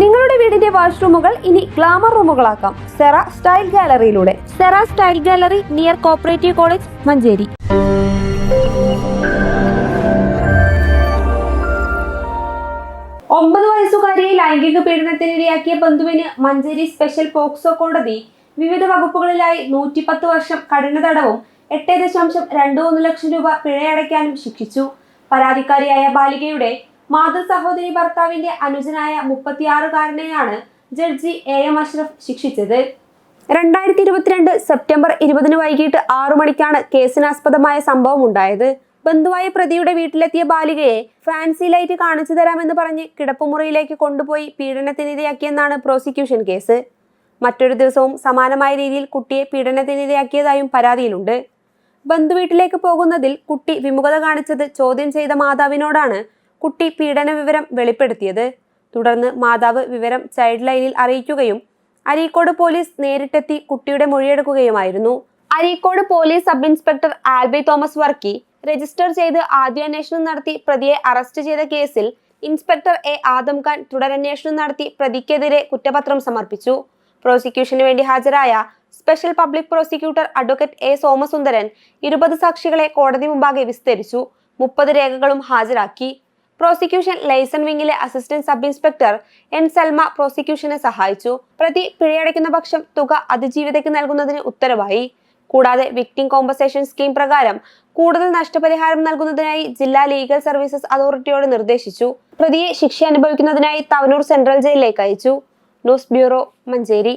നിങ്ങളുടെ വീടിന്റെ വാഷ്റൂമുകൾ ഇനി ഗ്ലാമർ റൂമുകളാക്കാം. Cera style ഗാലറിയിലൂടെ. Sera style gallery near cooperative college Manjeri. ഒമ്പത് വയസ്സുകാരിയെ ലൈംഗിക പീഡനത്തിനിരയാക്കിയ ബന്ധുവിന് മഞ്ചേരി സ്പെഷ്യൽ പോക്സോ കോടതി വിവിധ വകുപ്പുകളിലായി നൂറ്റിപ്പത്ത് വർഷം കഠിന തടവും എട്ട് ദശാംശം രണ്ട് മൂന്ന് ലക്ഷം രൂപ പിഴയടയ്ക്കാനും ശിക്ഷിച്ചു. പരാതിക്കാരിയായ ബാലികയുടെ മാതൃ സഹോദരി ഭർത്താവിന്റെ അനുജനായ മുപ്പത്തിയാറുകാരനെയാണ് ജഡ്ജി എ എം അഷ്റഫ് ശിക്ഷിച്ചത്. രണ്ടായിരത്തി ഇരുപത്തിരണ്ട് സെപ്റ്റംബർ ഇരുപതിന് വൈകിട്ട് ആറു മണിക്കാണ് കേസിനാസ്പദമായ സംഭവം ഉണ്ടായത്. ബന്ധുവായ പ്രതിയുടെ വീട്ടിലെത്തിയ ബാലികയെ ഫാൻസി ലൈറ്റ് കാണിച്ചു തരാമെന്ന് പറഞ്ഞ് കിടപ്പുമുറിയിലേക്ക് കൊണ്ടുപോയി പീഡനത്തിനിരയാക്കിയെന്നാണ് പ്രോസിക്യൂഷൻ കേസ്. മറ്റൊരു ദിവസവും സമാനമായ രീതിയിൽ കുട്ടിയെ പീഡനത്തിനിരയാക്കിയതായും പരാതിയിലുണ്ട്. ബന്ധുവീട്ടിലേക്ക് പോകുന്നതിൽ കുട്ടി വിമുഖത കാണിച്ചത് ചോദ്യം ചെയ്ത മാതാവിനോടാണ് കുട്ടി പീഡന വിവരം വെളിപ്പെടുത്തിയത്. തുടർന്ന് മാതാവ് വിവരം ചൈൽഡ് ലൈനിൽ അറിയിക്കുകയും അരീക്കോട് പോലീസ് നേരിട്ടെത്തി കുട്ടിയുടെ മൊഴിയെടുക്കുകയുമായിരുന്നു. Areekode police sub inspector Alby Thomas Varkey register ചെയ്ത് ആദ്യാന്വേഷണം നടത്തി പ്രതിയെ അറസ്റ്റ് ചെയ്ത കേസിൽ ഇൻസ്പെക്ടർ എ ആദംഖാൻ തുടരന്വേഷണം നടത്തി പ്രതിക്കെതിരെ കുറ്റപത്രം സമർപ്പിച്ചു. പ്രോസിക്യൂഷന് വേണ്ടി ഹാജരായ special public prosecutor advocate A Somasundaran ഇരുപത് സാക്ഷികളെ കോടതി മുമ്പാകെ വിസ്തരിച്ചു. മുപ്പത് രേഖകളും ഹാജരാക്കി. Prosecution liaison വിംഗിലെ assistant sub inspector N Salma പ്രോസിക്യൂഷനെ സഹായിച്ചു. പ്രതി പിഴയടയ്ക്കുന്ന പക്ഷം തുക അതിജീവിതയ്ക്ക് നൽകുന്നതിന് ഉത്തരവായി. കൂടാതെ വിക്ടിം കോമ്പൻസേഷൻ സ്കീം പ്രകാരം കൂടുതൽ നഷ്ടപരിഹാരം നൽകുന്നതിനായി ജില്ലാ ലീഗൽ സർവീസസ് അതോറിറ്റിയോട് നിർദ്ദേശിച്ചു. പ്രതിയെ ശിക്ഷ അനുഭവിക്കുന്നതിനായി തവനൂർ സെൻട്രൽ ജയിലിലേക്ക് അയച്ചു. News bureau Manjeri.